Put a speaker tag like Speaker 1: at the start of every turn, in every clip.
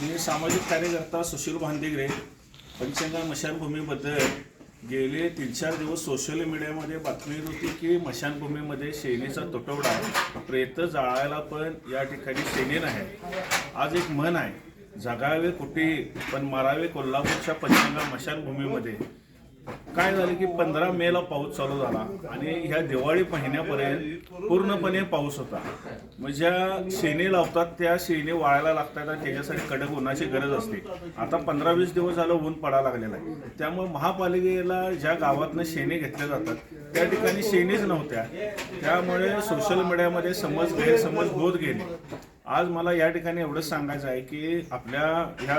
Speaker 1: मी सामाजिक कार्यकर्ता सुशील भांदिगरे पंचंगा मशानभूमीबद्दल गेले तीन चार दिवस सोशल मीडियामध्ये बातमी होती की मशानभूमीमध्ये शेणीचा तुटवडा. आहे प्रेत जाळायला पण या ठिकाणी शेणी नाही. आज एक म्हण आहे जगावे कुठेही पण मारावे कोल्हापूरच्या पश्चिम मशानभूमीमध्ये. काय झालं की पंधरा मेला पाऊस चालू झाला आणि ह्या दिवाळी महिन्यापर्यंत पूर्णपणे पाऊस होता. मग ज्या शेणी लावतात त्या शेणी वाळायला लागतात आणि त्याच्यासाठी कडक उन्हाची गरज असते. आता पंधरा वीस दिवस झालं ऊन पडायला लागलेलं आहे. त्यामुळे महापालिकेला ज्या गावातनं शेणी घेतल्या जातात त्या ठिकाणी शेणीच नव्हत्या. त्यामुळे सोशल मीडियामध्ये समज गैरसमज होत गेले. आज मला या ठिकाणी एवढंच सांगायचं आहे की आपल्या ह्या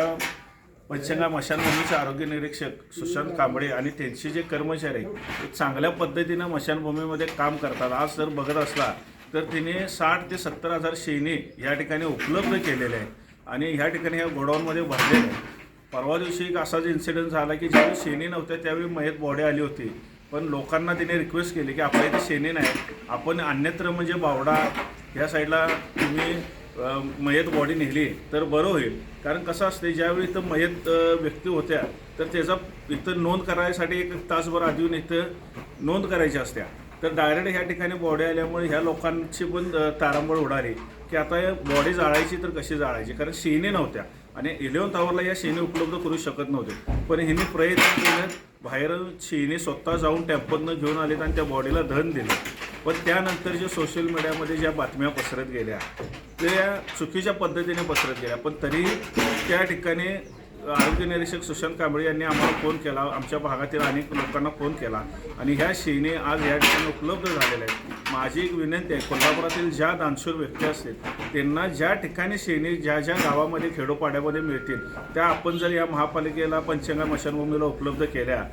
Speaker 1: पंचंगा मशानभूमीचे आरोग्य निरीक्षक सुशांत कांबळे आणि त्यांचे जे कर्मचारी आहेत, ते चांगल्या पद्धतीनं मशानभूमीमध्ये काम करतात. आज जर बघत असला तर तिने साठ ते सत्तर हजार शेणी या ठिकाणी उपलब्ध केलेले आहे आणि ह्या ठिकाणी ह्या गोडाऊनमध्ये भरलेले आहे परवा दिवशी एक असाच इन्सिडेंट झाला की ज्यावेळी शेणी नव्हत्या त्यावेळी मयत बॉडी आली होती. पण लोकांना तिने रिक्वेस्ट केली की आपल्या इथे शेणी नाही. आपण अन्यत्र म्हणजे बावडा या साईडला तुम्ही मयत बॉडी नेली तर बरं होईल. कारण कसं असते ज्यावेळी इथं मयत व्यक्ती होत्या तर त्याचा इथं नोंद करायसाठी एक तासभर आधी येऊन इथं नोंद करायची असत्या. तर डायरेक्ट ह्या ठिकाणी बॉडी आल्यामुळे ह्या लोकांची पण तारांबळ उडाली. की आता बॉडी जाळायची तर कशी जाळायची? कारण शेणी नव्हत्या. आणि इलेवन आवरला या शेणी उपलब्ध करू शकत नव्हते. पण ह्यांनी प्रयत्न केले बाहेर शेणी स्वतः जाऊन टेम्पोतनं घेऊन आलेत आणि त्या बॉडीला धन दिलं. पण त्यानंतर जे सोशल मीडियामध्ये ज्या बातम्या पसरत गेल्या ते चुकीच्या पद्धतीने पसरत गेल्या पण तरी त्या ठिकाणी आरोग्य निरीक्षक सुशांत कांबळे यांनी आम्हाला फोन केला. आमच्या भागातील अनेक लोकांना फोन केला. आणि ह्या शेणी आज या ठिकाणी उपलब्ध झालेल्या आहेत. माझी एक विनंती आहे कोल्हापुरातील ज्या दानशूर व्यक्ती असतील त्यांना ज्या ठिकाणी शेणी ज्या ज्या गावामध्ये खेडोपाड्यामध्ये मिळतील त्या आपण जर या महापालिकेला पंचंगा मशानभूमीला उपलब्ध केल्या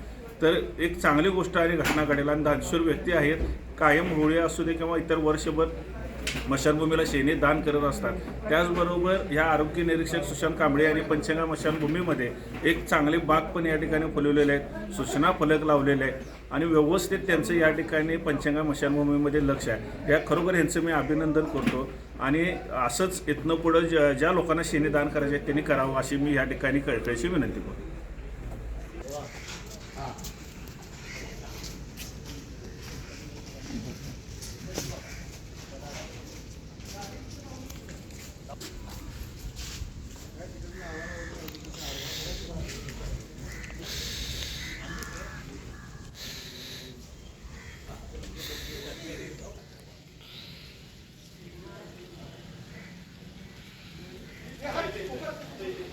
Speaker 1: तर एक चांगली गोष्ट आणि घटना घडेल. आणि दानशूर व्यक्ती आहेत कायम होळी असू दे किंवा इतर वर्षभर मशानभूमीला शेणी दान करत असतात. त्याचबरोबर ह्या आरोग्य निरीक्षक सुशांत कांबळे यांनी पंचंगा मशानभूमीमध्ये एक चांगली बाग पण या ठिकाणी फुलवलेले आहेत सूचना फलक लावलेले आहेत आणि व्यवस्थित त्यांचं या ठिकाणी पंचंगा मशानभूमीमध्ये लक्ष आहे. या खरोखर यांचं मी अभिनंदन करतो. आणि असंच इथनं पुढं ज्या ज्या लोकांना शेणी दान करायचे आहे त्यांनी करावं अशी मी या ठिकाणी कळकळीची विनंती करतो. Thank you.